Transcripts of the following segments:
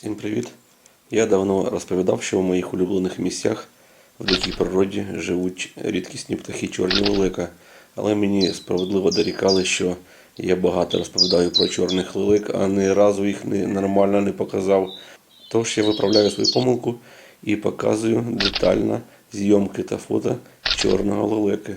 Всім привіт! Я давно розповідав, що в моїх улюблених місцях в дикій природі живуть рідкісні птахи чорні лелека, але мені справедливо дорікали, що я багато розповідаю про чорних лелек, а ні разу їх не, нормально не показав. Тож я виправляю свою помилку і показую детально зйомки та фото чорного лелеки.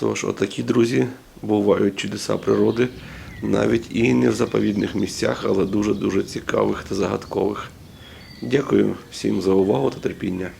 Тож, отакі друзі, бувають чудеса природи, навіть і не в заповідних місцях, але дуже-дуже цікавих та загадкових. Дякую всім за увагу та терпіння.